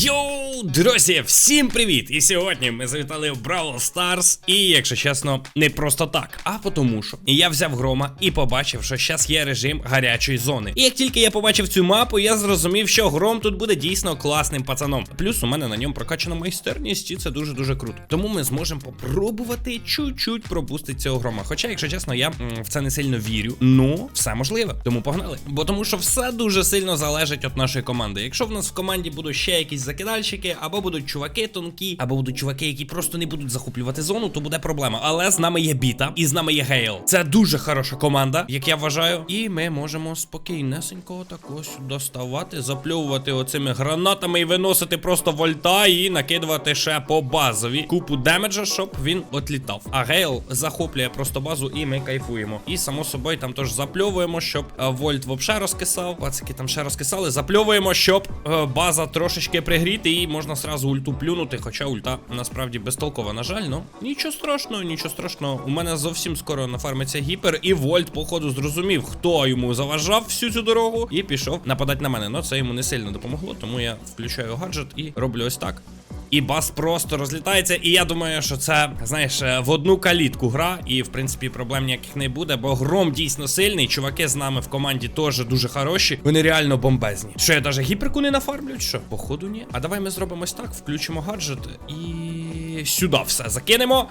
Йоу, друзі, всім привіт! І сьогодні ми завітали в Бравл Старс. І, якщо чесно, не просто так, а тому що я взяв грома і побачив, що зараз є режим гарячої зони. І як тільки я побачив цю мапу, я зрозумів, що гром тут буде дійсно класним пацаном. Плюс у мене на ньому прокачана майстерність, і це дуже дуже круто. Тому ми зможемо попробувати чуть-чуть пропустити цього грома. Хоча, якщо чесно, я в це не сильно вірю. Ну, все можливо. Тому погнали. Бо тому що все дуже сильно залежить від нашої команди. Якщо в нас в команді будуть ще якісь закидальщики, або будуть чуваки тонкі, або будуть чуваки, які просто не будуть захоплювати зону, то буде проблема. Але з нами є біта, і з нами є Гейл. Це дуже хороша команда, як я вважаю. І ми можемо спокійнесенько так ось доставати, запльовувати оцими гранатами і виносити просто вольта і накидувати ще по базові купу демеджа, щоб він отлітав. А Гейл захоплює просто базу, і ми кайфуємо. І само собою там теж запльовуємо, щоб е, вольт вообще розкисав. Пацики там ще розкисали. Запльовуємо, щоб е, база трошечки пригріти, і можна сразу ульту плюнути. Хоча ульта насправді безтолкова, на жаль, ну нічого страшного, нічого страшного. У мене зовсім скоро нафармиться гіпер, і Вольт, походу, зрозумів, хто йому заважав всю цю дорогу, і пішов нападати на мене. Ну це йому не сильно допомогло, тому я включаю гаджет і роблю ось так. І бас просто розлітається. І я думаю, що це, знаєш, е, в одну калітку гра, і в принципі проблем ніяких не буде, бо гром дійсно сильний. Чуваки з нами в команді теж дуже хороші. Вони реально бомбезні. Що я навіть гіперку не нафармлю? Що? Походу, ні. А давай ми зробимо ось так, включимо гаджет і сюди все закинемо.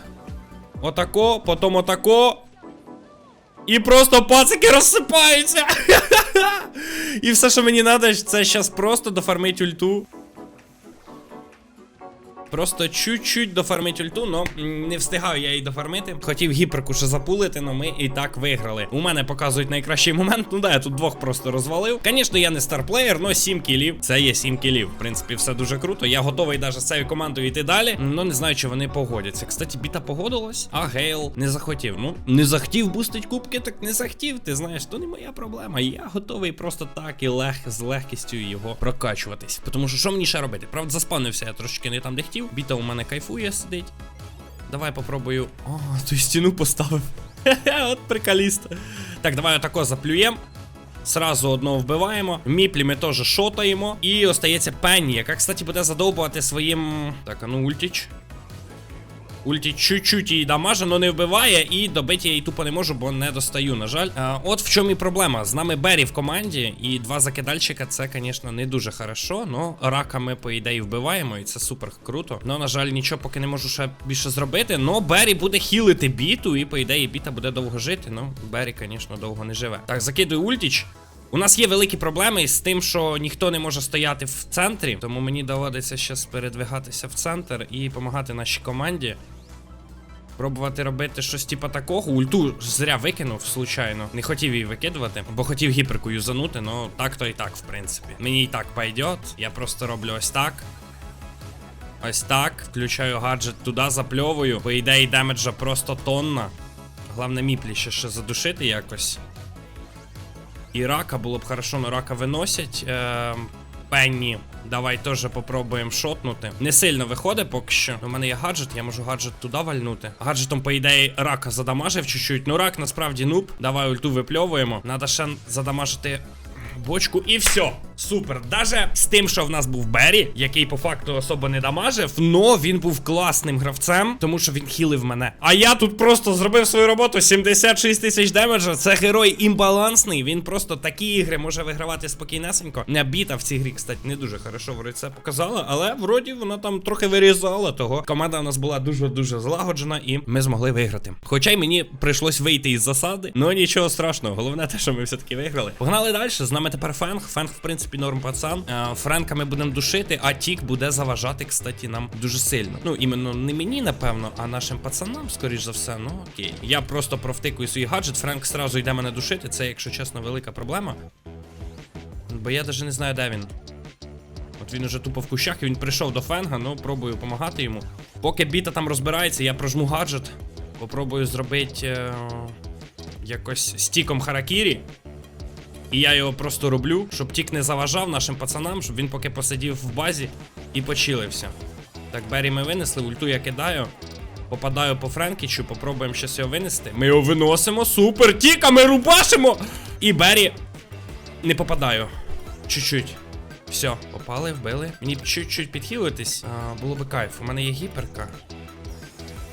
Отако, потім отако. І просто пацики розсипаються. І все, що мені треба, це зараз просто дофармити ульту. Просто чуть-чуть дофармить ульту, но не встигаю я її дофармити. Хотів гіперку ще запулити, но ми і так виграли. У мене показують найкращий момент. Ну да, я тут двох просто розвалив. Звісно, я не старплеєр, но 7 кілів. Це є 7 кілів. В принципі, все дуже круто. Я готовий навіть з цією командою йти далі. Ну не знаю, чи вони погодяться. Кстати, біта погодилась, а Гейл не захотів. Ну, не захотів бустить кубки, так не захотів. Ти знаєш, то не моя проблема. Я готовий просто так і лег з легкістю його прокачуватись. Тому що що мені ще робити? Правда, заспавнився я трошечки не там, де хотів. Біта у мене кайфує сидить. Давай попробую. О, ту стіну поставив. От приколіст. Так, давай отако заплюєм. Сразу одного вбиваємо. Міплі ми теж шотаємо. І остається Пенні, яка, кстати, буде задовбувати своїм. Так, а ну ультіч. Ульті чуть-чуть її дамаже, але не вбиває, і добити я її тупо не можу, бо не достаю, на жаль. А, от в чому і проблема. З нами Беррі в команді, і два закидальщика це, звісно, не дуже хорошо. Ну, рака ми, по ідеї, вбиваємо, і це супер круто. Ну, на жаль, нічого поки не можу ще більше зробити. Но Беррі буде хілити біту, і по ідеї біта буде довго жити. Ну, Беррі, звісно, довго не живе. Так, закидую ультіч. У нас є великі проблеми з тим, що ніхто не може стояти в центрі, тому мені доводиться зараз передвигатися в центр і допомагати нашій команді. Пробувати робити щось типа такого. Ульту зря викинув, случайно. Не хотів її викидувати, бо хотів гіперку юзанути, ну так то і так, в принципі. Мені і так пойдет. Я просто роблю ось так. Ось так. Включаю гаджет туди, запльовую. По ідеї, демеджа просто тонна. Головне, міплі ще, ще задушити якось. І рака було б хорошо, но рака виносять. Е, Пенні. Давай теж попробуємо шотнути. Не сильно виходить поки що. У мене є гаджет, я можу гаджет туди вальнути. Гаджетом, по ідеї, рака задамажив чуть-чуть. Ну рак насправді нуб. Давай ульту випльовуємо. Надо ще задамажити бочку і все. Супер. Даже з тим, що в нас був Беррі, який по факту особо не дамажив, но він був класним гравцем, тому що він хілив мене. А я тут просто зробив свою роботу 76 тисяч демеджа. Це герой імбалансний. Він просто такі ігри може вигравати спокійнесенько. Не біта в цій грі, кстати, не дуже хорошо це показала, але вроді вона там трохи вирізала того. Команда у нас була дуже-дуже злагоджена, і ми змогли виграти. Хоча й мені прийшлось вийти із засади, ну нічого страшного. Головне те, що ми все-таки виграли. Погнали далі. З нами тепер Фенг. Фенг, в принципі, норм пацан. Е, Френка ми будемо душити, а Тік буде заважати, кстати, нам дуже сильно. Ну, іменно не мені, напевно, а нашим пацанам, скоріш за все. Ну окей. Я просто провтикую свій гаджет. Френк сразу йде мене душити. Це, якщо чесно, велика проблема. Бо я навіть не знаю, де він. От він уже тупо в кущах, і він прийшов до Фенга, ну пробую допомагати йому. Поки біта там розбирається, я прожму гаджет. Попробую зробити е, якось стіком Харакірі. І я його просто роблю, щоб тік не заважав нашим пацанам, щоб він поки посидів в базі і почилився. Так, Беррі ми винесли, ульту я кидаю. Попадаю по Френкічу, попробуємо щось його винести. Ми його виносимо, супер! Тіка, ми рубашимо! І Беррі не попадаю. Чуть-чуть. Все, попали, вбили. Мені чуть-чуть підхилитись. А, було би кайф. У мене є гіперка.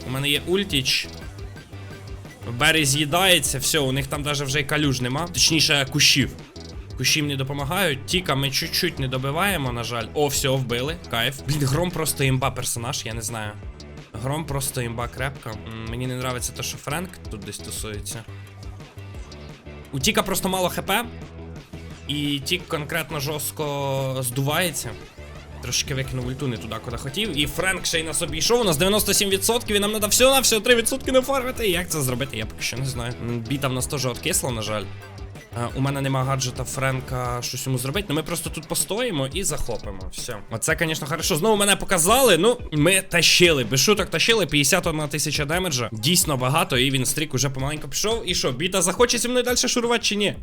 У мене є ультіч. Бері з'їдається, все, у них там навіть вже і калюж нема. Точніше, кущів. Кущі мені допомагають. Тіка ми чуть-чуть не добиваємо, на жаль. О, все, вбили. Кайф. Блін, гром просто імба персонаж, я не знаю. Гром просто імба крепка. Мені не нравиться те, що Френк тут десь тусується. У Тіка просто мало хп. І Тік конкретно жорстко здувається. Трошки викинув ульту не туди, куди хотів. І Френк ще й на собі йшов. У нас 97%, і нам треба всього на всього 3% нафармити. Як це зробити? Я поки що не знаю. Біта в нас теж откисла, на жаль. Е, У мене нема гаджета Френка щось йому зробити, але ми просто тут постоїмо і захопимо. Все. Оце, звісно, хорошо. Знову мене показали. Ну, ми тащили. Без шуток тащили 51 тисяча демеджа. Дійсно багато, і він стрік уже помаленьку пішов. І що, біта захоче зі мною далі шурувати чи ні?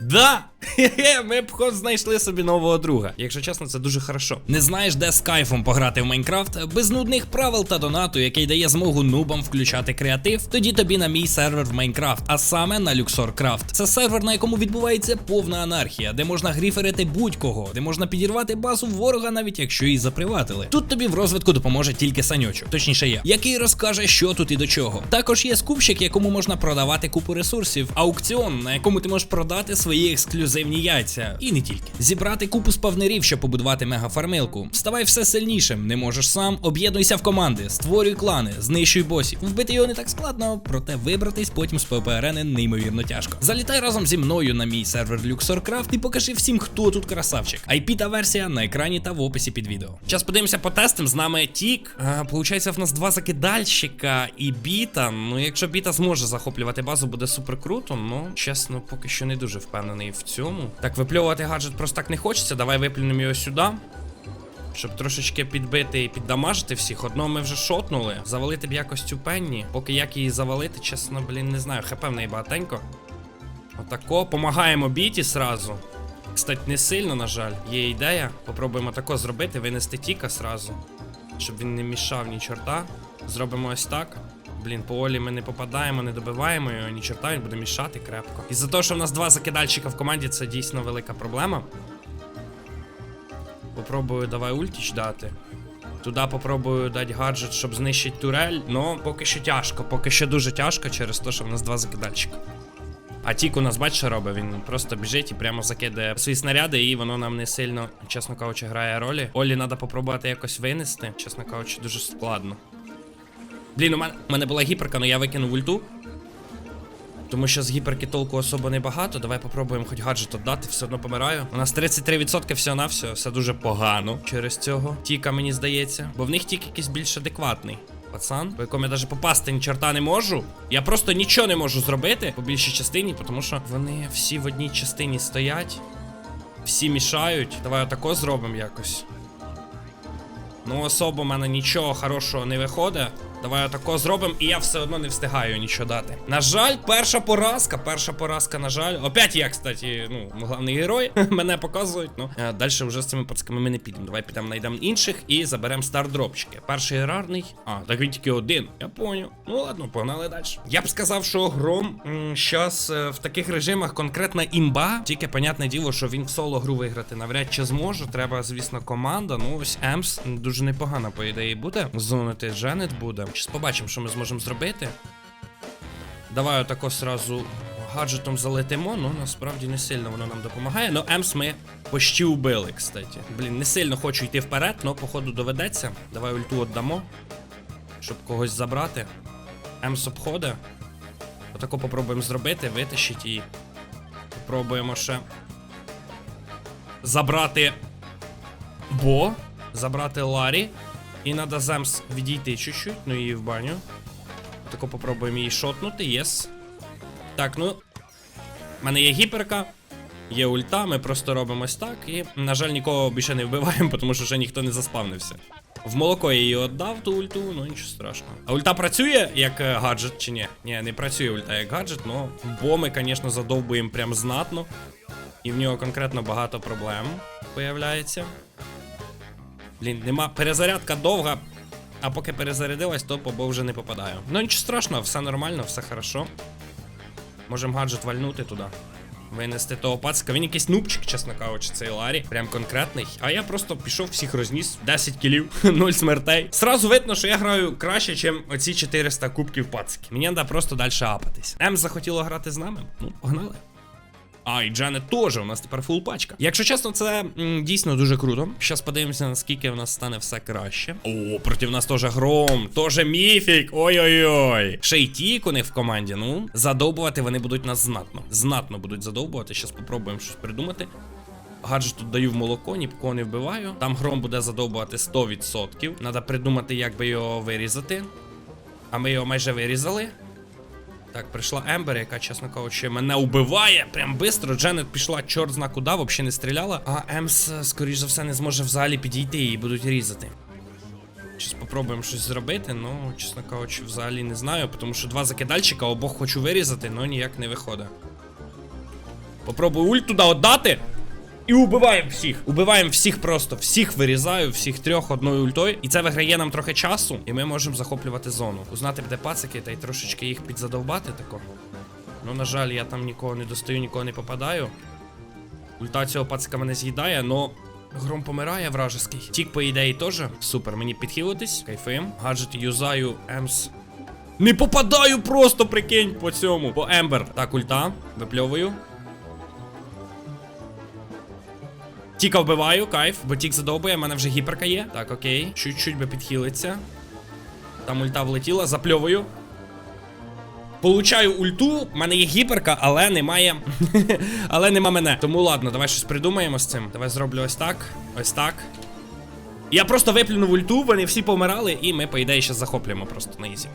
Да! Ми б хоч знайшли собі нового друга. Якщо чесно, це дуже хорошо. Не знаєш, де з кайфом пограти в Майнкрафт? Без нудних правил та донату, який дає змогу нубам включати креатив, тоді тобі на мій сервер в Майнкрафт, а саме на LuxorCraft. Це сервер, на якому відбувається повна анархія, де можна гріферити будь-кого, де можна підірвати базу ворога, навіть якщо її заприватили. Тут тобі в розвитку допоможе тільки саньочок, точніше я, який розкаже, що тут і до чого. Також є скупщик, якому можна продавати купу ресурсів, аукціон, на якому ти можеш продати свої ексклюзивні яйця, і не тільки. Зібрати купу спавнерів, щоб побудувати мегафармилку. Ставай все сильнішим, не можеш сам, об'єднуйся в команди, створюй клани, знищуй босів. Вбити його не так складно, проте вибратись потім з ППРН неймовірно тяжко. Залітай разом зі мною на мій сервер LuxorCraft і покажи всім, хто тут красавчик. IP та версія на екрані та в описі під відео. Зараз подивимося по тестам. З нами Тік. Получається, в нас два закидальщика і біта. Ну, якщо біта зможе захоплювати базу, буде супер круто. Ну, чесно, поки що не дуже впевнений в цьому. Так, випльовувати гаджет просто так не хочеться. Давай виплюнемо його сюди. Щоб трошечки підбити і піддамажити всіх. Одного ми вже шотнули. Завалити б якось цю пенні. Поки як її завалити, чесно, блін, не знаю. ХП в неї багатенько. Отако. Помагаємо біті сразу. Кстати, не сильно, на жаль. Є ідея. Попробуємо тако зробити, винести тіка сразу. Щоб він не мішав ні чорта. Зробимо ось так. Блін, по Олі ми не попадаємо, не добиваємо його, ні чорта, він буде мішати крепко. І за те, що в нас два закидальщика в команді, це дійсно велика проблема. Попробую давай ультіч дати. Туди попробую дати гаджет, щоб знищити турель. Ну, поки що тяжко, поки що дуже тяжко через те, що в нас два закидальщика. А тік у нас, бачиш, робить? Він просто біжить і прямо закидає свої снаряди, і воно нам не сильно, чесно кажучи, грає ролі. Олі треба попробувати якось винести. Чесно кажучи, дуже складно. Блін, у мене, у мене була гіперка, але я викинув ульту. Тому що з гіперки толку особо небагато. Давай попробуємо хоч гаджет отдати, все одно помираю. У нас 33% всього на все, все дуже погано через цього. Тіка, мені здається. Бо в них тік якийсь більш адекватний. Пацан, по якому я навіть попасти ні чорта не можу. Я просто нічого не можу зробити по більшій частині, тому що вони всі в одній частині стоять. Всі мішають. Давай отако зробимо якось. Ну, особо в мене нічого хорошого не виходить. Давай отако зробимо, і я все одно не встигаю нічого дати. На жаль, перша поразка. Перша поразка, на жаль. Опять я, кстати, ну, головний герой. Мене показують. Ну, далі вже з цими пацками ми не підемо. Давай підемо знайдемо інших і заберемо стардропчики. Перший герарний. А, так він тільки один. Я поняв. Ну ладно, погнали далі. Я б сказав, що гром зараз в таких режимах конкретна імба. Тільки понятне діло, що він в соло гру виграти навряд чи зможе. Треба, звісно, команда. Ну ось Емс дуже непогана, по ідеї, буде. Зонити Дженет буде. Щас побачимо, що ми зможемо зробити. Давай отако сразу гаджетом залетимо, ну насправді не сильно воно нам допомагає. Ну, Емс ми почти убили, кстати. Блін, не сильно хочу йти вперед, але походу доведеться. Давай ульту віддамо, щоб когось забрати. Емс обходить. Отако попробуємо зробити, витащити і попробуємо ще забрати Бо, забрати Ларі. І надо Земс відійти чуть-чуть, ну і в баню. Тако попробуємо її шотнути, єс. Так, ну. У мене є гіперка, є ульта, ми просто робимо ось так. І, на жаль, нікого більше не вбиваємо, тому що ще ніхто не заспавнився. В молоко я її віддав ту ульту, ну нічого страшного. А ульта працює як е, гаджет чи ні? Ні, не працює ульта як гаджет, но бо ми, звісно, задовбуємо прям знатно. І в нього конкретно багато проблем появляється. Блін, нема. Перезарядка довга. А поки перезарядилась, то по бо вже не попадаю. Ну нічого страшного, все нормально, все хорошо. Можемо гаджет вальнути туди. винести того пацика. Він якийсь нубчик, чесно кажучи, цей Ларі. Прям конкретний. А я просто пішов всіх розніс. 10 кілів, 0 смертей. Сразу видно, що я граю краще, ніж оці 400 кубків пациків. Мені треба просто далі апатись. М захотіло грати з нами. Ну, погнали. А, і Джанет теж, у нас тепер фул пачка. Якщо чесно, це м, дійсно дуже круто. Щас подивимося, наскільки в нас стане все краще. О, проти нас теж гром, теж міфік. Ой-ой-ой. Ще й тік у них в команді. Ну, задовбувати вони будуть нас знатно. Знатно будуть задовбувати. Щас попробуємо щось придумати. Гаджет тут даю в молоко, ні кого не вбиваю. Там гром буде задовбувати 100%. Треба придумати, як би його вирізати. А ми його майже вирізали. Так, прийшла Ембер, яка, чесно кажучи, мене убиває. Прям бистро. Дженет пішла, чорт зна куди, взагалі не стріляла. А Емс, скоріш за все, не зможе взагалі підійти і будуть різати. Щас попробуємо щось зробити, ну, чесно кажучи, взагалі не знаю, тому що два закидальчика, обох хочу вирізати, але ніяк не виходить. Попробую ульт туди отдати. І убиваємо всіх. Убиваємо всіх просто. Всіх вирізаю, всіх трьох одною ультою. І це виграє нам трохи часу, і ми можемо захоплювати зону. Узнати, де пацики, та й трошечки їх підзадовбати тако. Ну, на жаль, я там нікого не достаю, нікого не попадаю. Ульта цього пацика мене з'їдає, но. Гром помирає вражеский. Тік, по ідеї, теж. Супер, мені підхилитись. Кайфуєм. Гаджет юзаю Емс. Не попадаю просто, прикинь, по цьому. По Ембер. Так, ульта. Випльовую. Тіка вбиваю, кайф, бо тік задовбує, в мене вже гіперка є. Так, окей. Чуть-чуть би підхилиться. Там ульта влетіла, запльовую. Получаю ульту, в мене є гіперка, але немає. але нема мене. Тому ладно, давай щось придумаємо з цим. Давай зроблю ось так. Ось так. Я просто виплюнув ульту, вони всі помирали, і ми, по ідеї, ще захоплюємо просто на ізі.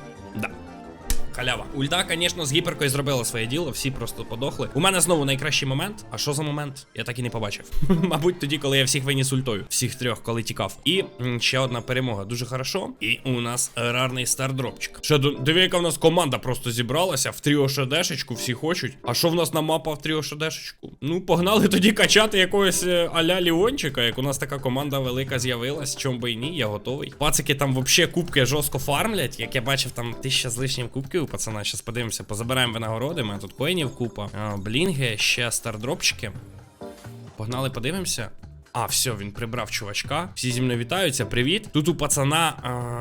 Халява. Ульта, звісно, з гіперкою зробила своє діло, всі просто подохли. У мене знову найкращий момент. А що за момент? Я так і не побачив. Мабуть, тоді, коли я всіх виніс ультою. Всіх трьох, коли тікав. І ще одна перемога. Дуже хорошо. І у нас рарний стардропчик. Ще диви, яка в нас команда просто зібралася в тріо ШДшечку, всі хочуть. А що в нас на мапа в тріо ШДшечку? Ну, погнали тоді качати якогось е, аля Ліончика, як у нас така команда велика з'явилась. Чом би і ні, я готовий. Пацики там вообще кубки жорстко фармлять. Як я бачив, там тисяча з лишнім кубків у пацана. Щас подивимося, позабираємо винагороди. У мене тут коїнів купа. А, блінги, ще стардропчики. Погнали, подивимося. А, все, він прибрав чувачка. Всі зі мною вітаються. Привіт. Тут у пацана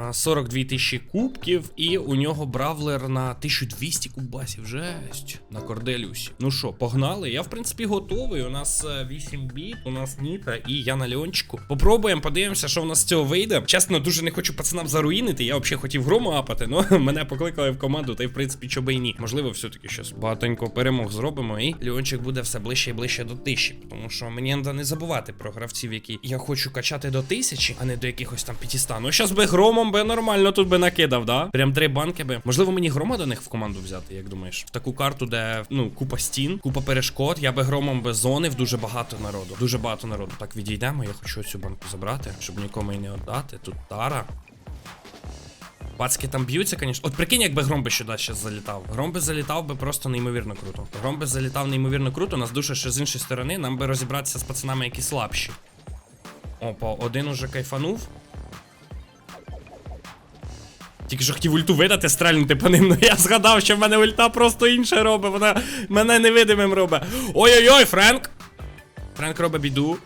а, 42 тисячі кубків, і у нього бравлер на 1200 кубасів. Жесть. На Корделюсі. Ну що, погнали? Я, в принципі, готовий. У нас е, 8 біт, у нас Ніта і я на Леончику. Попробуємо, подивимося, що в нас з цього вийде. Чесно, дуже не хочу пацанам заруїнити. Я взагалі хотів грому апати, але мене покликали в команду, та й в принципі, чоби і ні. Можливо, все-таки щось багатенько перемог зробимо, і Леончик буде все ближче і ближче до тисячі. Тому що мені треба не забувати про гравців, які я хочу качати до тисячі, а не до якихось там 500. Ну, щас би громом би нормально тут би накидав, да? Прям три банки би. Можливо, мені грома до них в команду взяти, як думаєш? В таку карту, де ну купа стін, купа перешкод. Я би громом би зонив дуже багато народу. Дуже багато народу. Так відійдемо. Я хочу цю банку забрати, щоб нікому і не віддати. Тут тара. Пацки там б'ються, звісно. От прикинь, якби гром би сюди ще залітав. Гром би залітав би просто неймовірно круто. Гром би залітав неймовірно круто. Нас душа ще з іншої сторони. Нам би розібратися з пацанами, які слабші. Опа, один уже кайфанув. Тільки що хотів ульту видати, стрельнути по ним, ну я згадав, що в мене ульта просто інше робить, вона мене невидимим робить. Ой-ой-ой, Френк! Френк робить біду.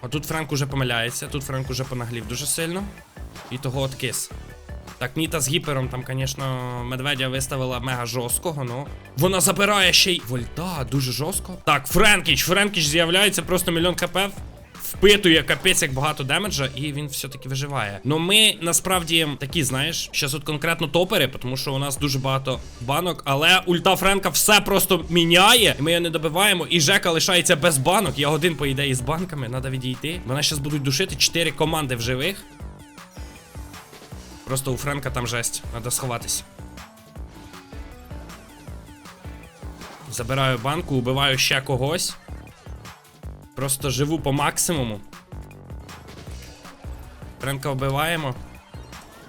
А тут Френк уже помиляється, тут Френк уже понаглів дуже сильно. І того от кис. Так, Ніта з гіпером там, звісно, медведя виставила мега жорсткого, ну. Вона забирає ще й. Вольта, дуже жорстко. Так, Френкіч, Френкіч з'являється, просто мільйон хп. Впитує капець як багато демеджа, і він все-таки виживає. Ну ми насправді такі, знаєш, зараз тут конкретно топери, тому що у нас дуже багато банок, але ульта Френка все просто міняє, і ми його не добиваємо. І Жека лишається без банок. Я один, по ідеї, з банками, треба відійти. Мене зараз будуть душити 4 команди в живих. Просто у Френка там жесть, треба сховатись. Забираю банку, убиваю ще когось. Просто живу по максимуму. Френка вбиваємо.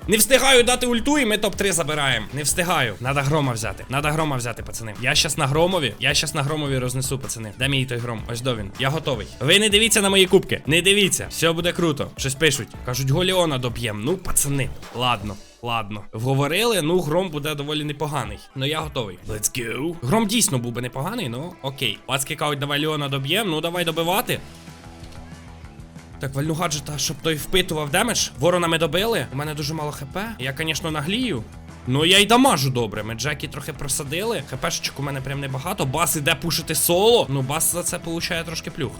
Не встигаю дати ульту, і ми топ-3 забираємо. Не встигаю. Надо грома взяти. Надо грома взяти, пацани. Я щас на громові. Я щас на громові рознесу, пацани. Де мій той гром? Ось до він. Я готовий. Ви не дивіться на мої кубки. Не дивіться. Все буде круто. Щось пишуть. Кажуть, Голіона доб'єм. Ну, пацани. Ладно. Ладно. Вговорили, ну гром буде доволі непоганий. Ну я готовий. Let's go. Гром дійсно був би непоганий, ну окей. Пацки кажуть, давай Леона доб'ємо, ну давай добивати. Так, вальну гаджета, щоб той впитував демедж. Ворона ми добили. У мене дуже мало хп. Я, звісно, наглію. Ну я й дамажу добре. Ми Джекі трохи просадили. ХПшечок у мене прям небагато. Бас іде пушити соло. Ну, бас за це получає трошки плюх.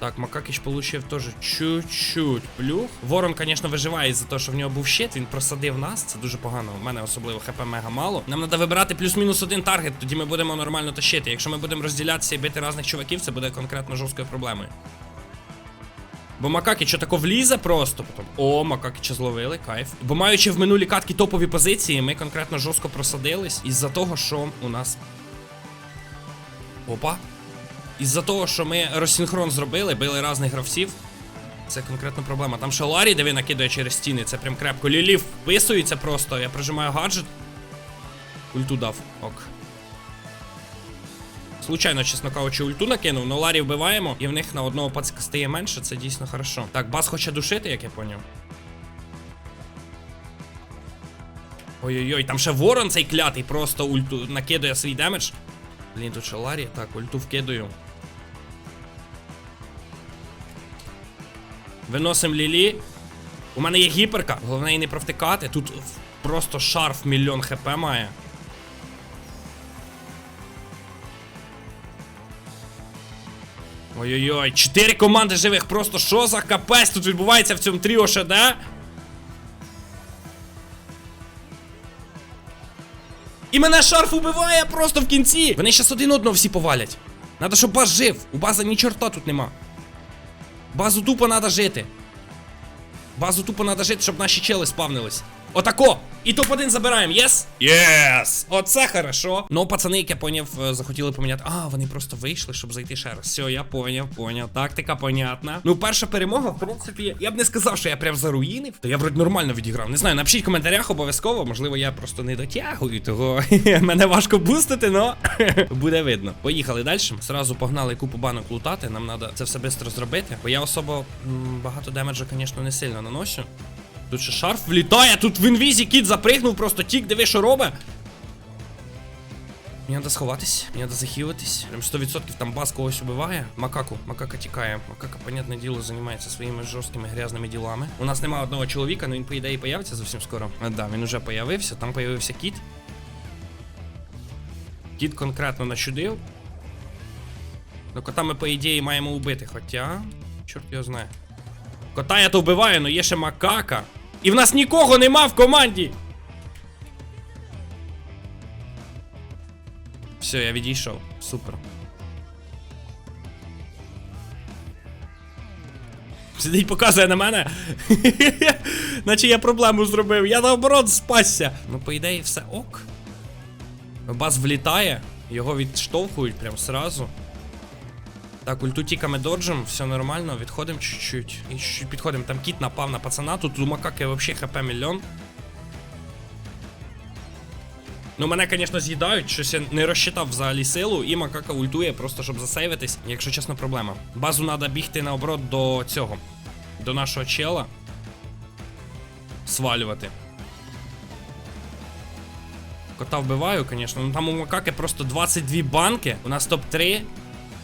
Так, Макакіч получив теж чуть-чуть плюх. Ворон, звісно, виживає за те, що в нього був щит, він просадив нас. Це дуже погано. У мене особливо хп мега мало. Нам треба вибирати плюс-мінус один таргет, тоді ми будемо нормально тащити. Якщо ми будемо розділятися і бити різних чуваків, це буде конкретно жорсткою проблемою. Бо Макакі що тако влізе просто потім. О, Макакіча зловили, кайф. Бо маючи в минулі катки топові позиції, ми конкретно жорстко просадились із-за того, що у нас. Опа. Із-за того, що ми розсинхрон зробили, били різних гравців. Це конкретна проблема. Там ще Ларі, де він накидає через стіни, це прям крепко. Лілі вписується просто. Я прижимаю гаджет. Ульту дав. Ок. Случайно, чесно кажучи, ульту накинув, но Ларі вбиваємо, і в них на одного пацика стає менше, це дійсно хорошо. Так, бас хоче душити, як я поняв. Ой-ой-ой, там ще ворон цей клятий просто ульту накидує свій демедж. Блін, тут ще Ларі. Так, ульту вкидаю. Виносим Лілі. У мене є гіперка, головне її не провтикати. Тут просто шарф мільйон хп має. Ой-ой-ой, чотири команди живих, просто що за капець тут відбувається в цьому тріо ШД? І мене шарф убиває просто в кінці. Вони щас один одного всі повалять. Надо, щоб баз жив. У база ні чорта тут нема. Базу тупо надо жити. Базу тупо надо жити, щоб наші чели спавнились. Отако! І топ-1 забираємо, єс? Єс! Оце хорошо. Ну, пацани, як я поняв, е, захотіли поміняти. А, вони просто вийшли, щоб зайти ще раз. Все, я поняв, поняв. Тактика понятна. Ну, перша перемога, в принципі, я б не сказав, що я прям заруїнив. То я вроді нормально відіграв. Не знаю, напишіть в коментарях обов'язково. Можливо, я просто не дотягую, того мене важко бустити, но буде видно. Поїхали далі. Сразу погнали купу банок лутати. Нам треба це все швидко зробити. Бо я особо багато демеджа, звісно, не сильно наношу. Тут ще шарф влітає, тут в інвізі кіт запригнув, просто тік, диви, що робить. Мені треба сховатись, мені треба захилитись. Прям 100% там бас когось убиває. Макаку, макака тікає. Макака, понятне діло, займається своїми жорсткими грязними ділами. У нас немає одного чоловіка, але він, по ідеї, появиться зовсім скоро. А, да, він уже появився, там появився кіт. Кіт конкретно начудив. Ну, кота ми, по ідеї, маємо убити, хоча. Чорт його знає. Кота я то вбиваю, але є ще макака. І в нас нікого нема в команді. Все, я відійшов. Супер. Сидить, показує на мене. Наче я проблему зробив. Я наоборот спасся. Ну, по ідеї, все ок. Бас влітає, його відштовхують прям сразу. Так, ульту тіками доджим, все нормально, відходимо чуть-чуть. І чуть-чуть підходимо. Там кіт напав на пацана, тут у макаки взагалі хп мільйон. Ну, мене, звісно, з'їдають, щось я не розчитав взагалі силу, і макака ультує, просто щоб засейвитись. Якщо чесно, проблема. Базу треба бігти наоборот до цього. До нашого чела. Свалювати. Кота вбиваю, звісно. Ну там у макаки просто 22 банки. У нас топ-3.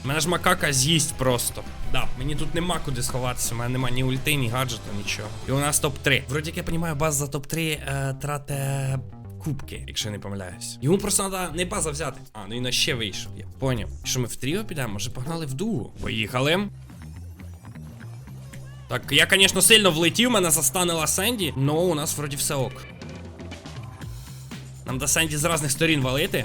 Мене ж макака з'їсть просто. Да, мені тут нема куди сховатися, у мене нема ні ульти, ні гаджета, нічого. І у нас топ-3. Вроді як я розумію, баз за топ-3 е, трате кубки, якщо я не помиляюсь. Йому просто треба не база взяти. А, ну і на ще вийшов. Я поняв. Що ми в тріо підемо? Може погнали в дуо? Поїхали. Так, я, звісно, сильно влетів, мене застанила Сенді, але у нас вроді все ок. Нам до Сенді з різних сторін валити.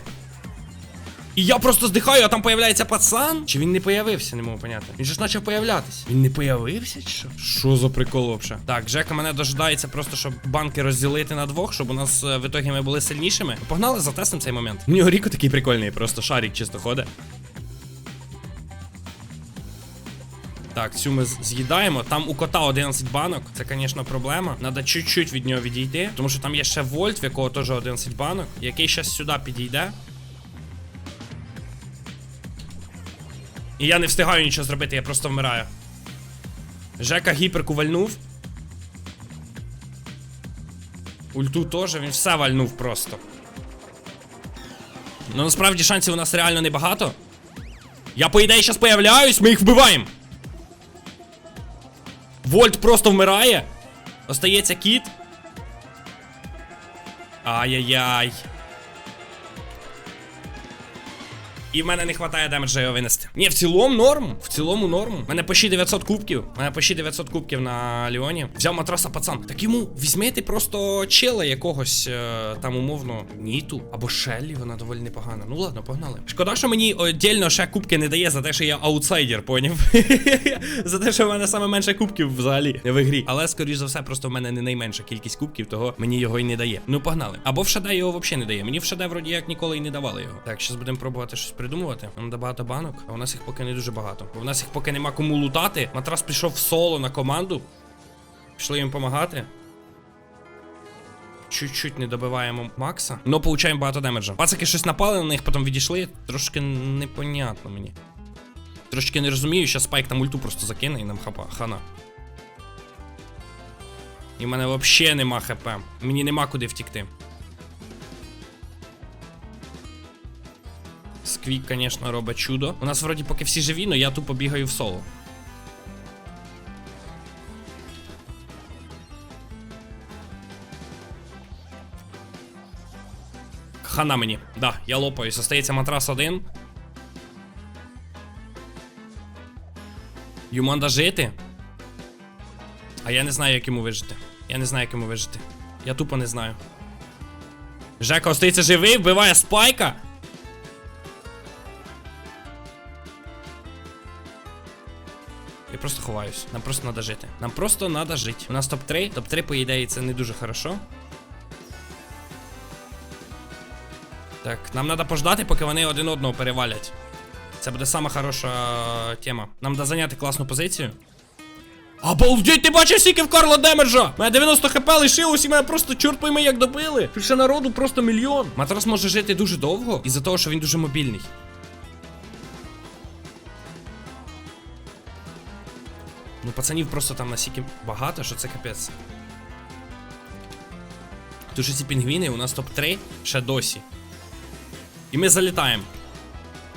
І я просто здихаю, а там появляється пацан. Чи він не появився, не можу поняти. Він же ж почав появлятись. Він не появився, чи що? Що за прикол вообще? Так, Джека мене дожидається просто, щоб банки розділити на двох, щоб у нас е, в ітогі ми були сильнішими. Погнали, затестимо цей момент. У нього Ріко такий прикольний, просто шарик чисто ходить. Так, цю ми з'їдаємо. Там у кота 11 банок. Це, звісно, проблема. Надо чуть-чуть від нього відійти. Тому що там є ще вольт, в якого теж 11 банок, який зараз сюди підійде. І я не встигаю нічого зробити, я просто вмираю. Жека гіперку вальнув. Ульту теж, він все вальнув просто. Ну насправді шансів у нас реально небагато. Я, по ідеї, зараз появляюсь, ми їх вбиваємо. Вольт просто вмирає. Остається кіт. Ай-яй-яй. І в мене не вистачає демеджа його винести. Ні, в цілому норм. В цілому норм. У мене почти 900 кубків. У мене почти 900 кубків на Ліоні. Взяв матраса пацан. Так йому візьмете просто чела якогось е, там умовно Ніту або Шеллі, вона доволі непогана. Ну ладно, погнали. Шкода, що мені отдельно ще кубки не дає за те, що я аутсайдер, поняв? за те, що в мене саме менше кубків взагалі в ігрі. Але скоріш за все, просто в мене не найменша кількість кубків, того мені його й не дає. Ну погнали. Або в Шаде його взагалі не дає. Мені в Шаде вроді як ніколи й не давали його. Так, зараз будемо пробувати щось придумувати. Нам багато банок, а у нас їх поки не дуже багато. В нас їх поки нема кому лутати. Матрас пішов в соло на команду. Пішли їм допомагати. Чуть-чуть не добиваємо Макса. Но получаємо багато демеджа. Пацаки щось напали на них, потім відійшли. Трошки непонятно мені. Трошки не розумію, що спайк там ульту просто закине і нам хапа. Хана. І в мене взагалі нема хп. Мені нема куди втікти. Сквік, звісно, робить чудо. У нас вроді поки всі живі, але я тупо бігаю в соло. Хана мені. Да, я лопаюсь. Остається матрас один. Надо жити. А я не знаю, як йому вижити. Я не знаю, як йому вижити. Я тупо не знаю. Жека остається живий, вбиває спайка. Просто. Нам просто надо жити. Нам просто надо жити. У нас топ-3. Топ-3, по ідеї, це не дуже хорошо. Так, нам треба пождати, поки вони один одного перевалять. Це буде сама хороша тема. Нам треба зайняти класну позицію. Обалдеть, ти бачиш, скільки в Карла демеджа? Мене 90 хп лишилось і мене просто чорт пойми як добили. Тут народу просто мільйон. Матрас може жити дуже довго із-за того, що він дуже мобільний. Ну, пацанів просто там настільки багато, що це капець. Тому що ці пінгвіни у нас топ-3 ще досі. І ми залітаємо.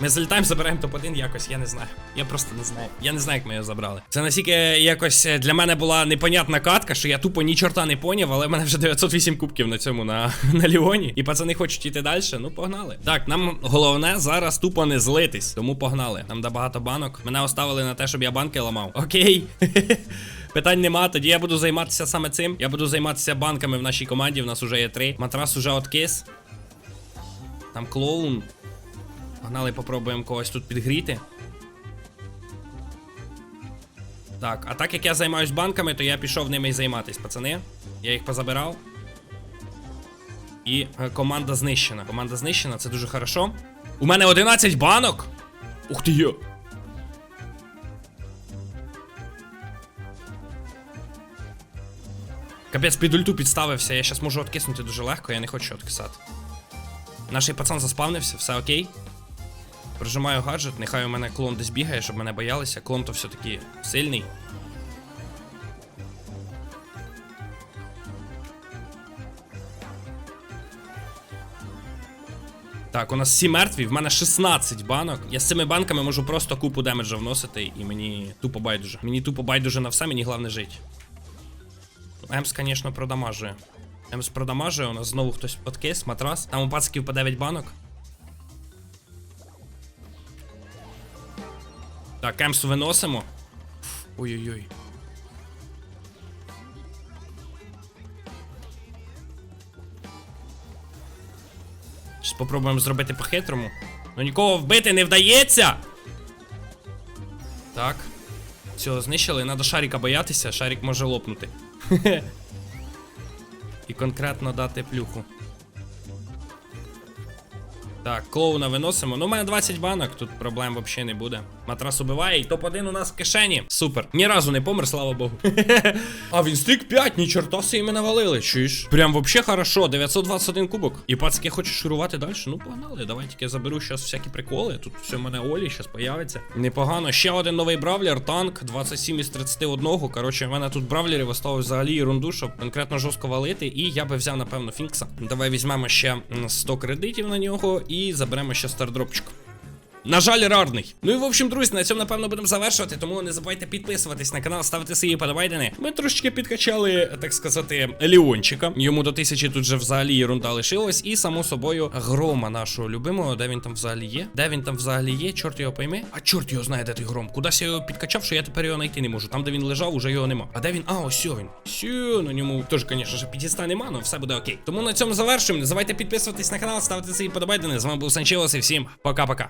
Ми залітаємо, забираємо топ-1 якось, я не знаю. Я просто не знаю. Я не знаю, як ми його забрали. Це настільки якось е, для мене була непонятна катка, що я тупо ні чорта не поняв, але в мене вже 908 кубків на цьому на, на Ліоні. І пацани хочуть йти далі. Ну, погнали. Так, нам головне зараз тупо не злитись. Тому погнали. Нам да багато банок. Мене оставили на те, щоб я банки ламав. Окей. Питань нема, тоді я буду займатися саме цим. Я буду займатися банками в нашій команді. В нас уже є три. Матрас уже откис. Там клоун. Погнали, попробуємо когось тут підгріти. Так, а так як я займаюсь банками, то я пішов ними і займатись, пацани. Я їх позабирав. І е, команда знищена. Команда знищена, це дуже хорошо. У мене 11 банок! Ух ти йо! Капець, під ульту підставився, я зараз можу откиснути дуже легко, я не хочу откисати. Наш пацан заспавнився, все окей. Прожимаю гаджет, нехай у мене клон десь бігає, щоб мене боялися. Клон то все-таки сильний. Так, у нас 7 мертві, в мене 16 банок. Я з цими банками можу просто купу демеджа вносити, і мені тупо байдуже. Мені тупо байдуже на все, мені головне жити. Емс, звісно, продамажує. Емс продамажує, у нас знову хтось откис, матрас. Там у пациків по 9 банок. Так, Емс виносимо. Ой-ой-ой. Щас попробуємо зробити по-хитрому. Ну нікого вбити не вдається. Так. Все, знищили, треба шарика боятися, шарик може лопнути. І конкретно дати плюху. Так, клоуна виносимо. Ну, у мене 20 банок, тут проблем взагалі не буде. Матрас убиває, і топ-1 у нас в кишені. Супер. Ні разу не помер, слава Богу. а він стрік 5, ні чорта ми навалили. Чуєш? Прям вообще хорошо, 921 кубок. І пацки хочеш шурувати далі? Ну погнали. Давай тільки заберу зараз всякі приколи. Тут все в мене Олі зараз появиться. Непогано. Ще один новий бравлер, танк, 27 із 31. Коротше, в мене тут бравлерів осталось взагалі ерунду, щоб конкретно жорстко валити. І я би взяв, напевно, Фінкса. Давай візьмемо ще 100 кредитів на нього і заберемо ще стардропчик. На жаль, рарний. Ну і в общем, друзі, на цьому напевно будемо завершувати. Тому не забувайте підписуватись на канал, ставити свої подобайдени. Ми трошечки підкачали, так сказати, Леончика. Йому до тисячі тут же взагалі ерунда лишилась. І само собою грома нашого любимого. Де він там взагалі є? Де він там взагалі є? Чорт його пойме. А чорт його знає, де той гром. Кудись я його підкачав, що я тепер його знайти не можу. Там, де він лежав, уже його нема. А де він? А, ось він. Сю, на ньому теж, звісно ж, підіста нема, але все буде окей. Тому на цьому завершуємо. Не забувайте підписуватись на канал, ставити свої подобайдени. З вами був Санчелос і всім пока-пока.